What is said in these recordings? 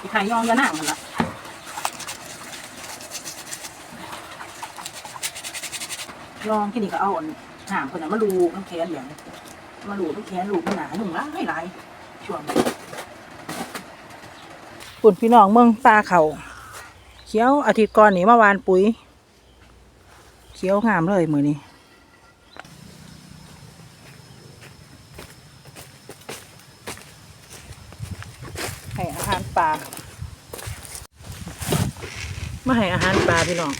อีไข่ยองยานั่งมันละลองที่นี่ก็เอาอันามคนน่ะมาลูกน้ำแข็งเหลืองมาลูกน้ำแข็งลูกมันหนาหนุ่มร้ายหลายช่วงปุ่นพี่น้องเมืองปลาเขาเขียวอาทิตย์ก่อนนี่เมื่อวานปุ๋ย เขียวงามเลยมือนี้ หารปลามาให้อาหารปลาพี่น้อง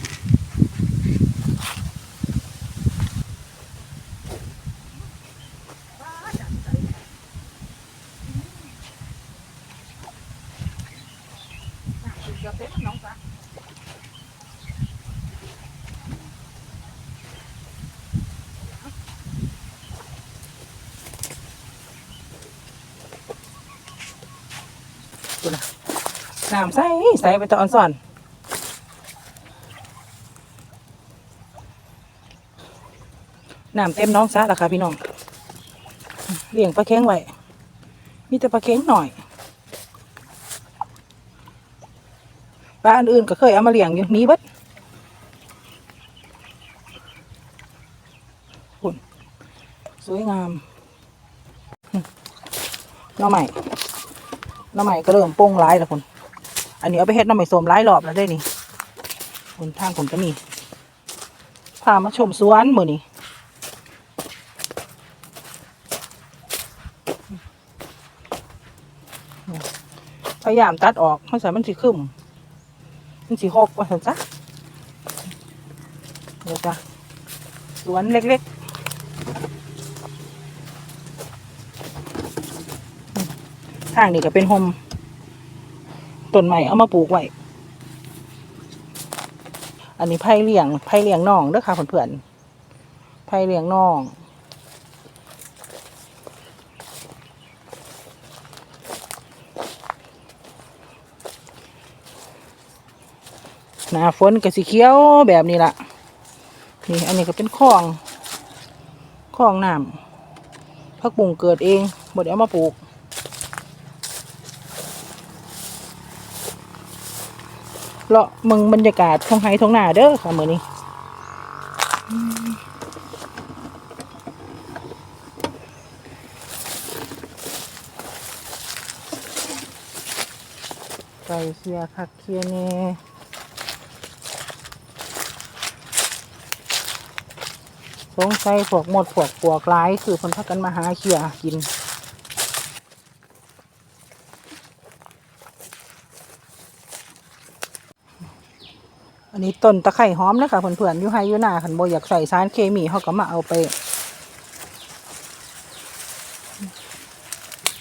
เดูนน้องจ้ะ น้ำใสใสไปตอนสอนน้ำเต็มน้องซะละค่ะพี่น้องเลี้ยงปลาเค็งไว้มีแต่ปลาเค็งหน่อยปลาอันอื่นก็เคยเอามาเลี้ยงอยู่นี้บัดสวยงามน้องใหม่ น้ำใหม่ก็เริ่มโป้งร้ายแล้วคุณอันนี้เอาไปเฮ็ดน้ำใหม่สมร้ายรอบแล้วได้นี่คุณทางผมก็มีพามาชมสวนมือนี่พยายามตัดออกเพราะสายมันสีขึ้นมันสีหกว่าสันจ้ะเดี๋ยวจ้ะสวนเล็ก ๆทางนี้ก็เป็นโฮมต้นใหม่เอามาปลูกไว้ อันนี้ไผ่เลี้ยงไผ่เลี้ยงน่องเด้อค่ะเพื่อนๆไผ่เลี้ยงน่อง หน้าฝนก็สีเขียวแบบนี้ละนี่ อันนี้ก็เป็นคลองคลองน้ำพักบุ่งเกิดเองบ่ได้เอามาปลูก เลาะมึงบรรยากาศท้องไห้ท้องหนาเด้อค่ะมือนี้ไก่เคียคักเคียเน่สงสัยพวกหมดพวกปวกร้ายคือคนพักกันมาหาเคียกิน อันนี้ต้นตะไคร่หอมนะคะเพื่อนๆอยู่ไฮอยู่หน้าขันโบอยากใส่สารเคมีเขาก็มาเอาไป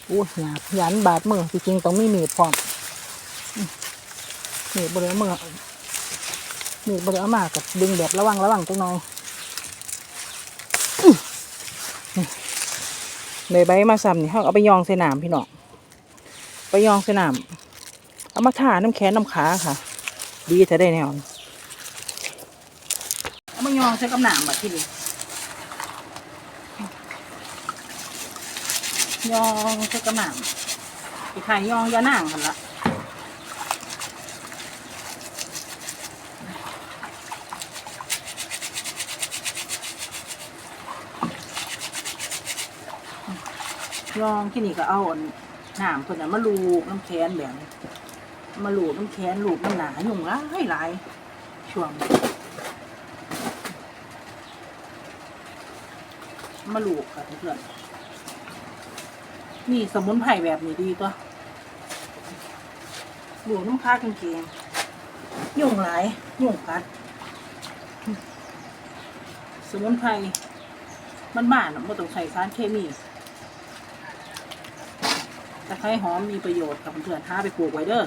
อู้หยาบหยันบาดมือจริงๆต้องมีมีดพร้อมมีดบริเวณมือมีดบริเวณมากับดึงแบบระวังระวังจังหน่อยอื้อนี่ใบมาซ้ำนี่เขาเอาไปยองใส่น้ำพี่น้องไปยองใส่น้ำเอามาทาน้ำแข็งน้ำขาค่ะ ดีจะได้แนวนี้ เอามายองใส่กับหนามแบบที่นี่ยองใส่กับหนามอีกไข่ยองยานั่งกันละยองที่นี่ก็เอาหนามคนน่ะมาลูกน้ำแค้นแบบมาลูกน้ำแค้นลูกมันหนายุ่งร้ายหลายช่วง มาลูกค่ะเพื่อนนี่สมุนไพรแบบนี้ดีตัวลูกน้ำค้ากางเกงยุ่งหลายยุ่งกัดสมุนไพรมันบ้านอะไม่ต้องใส่สารเคมีตะไคร้หอมมีประโยชน์กับเพื่อนๆท้าไปปลูกไว้เด้อ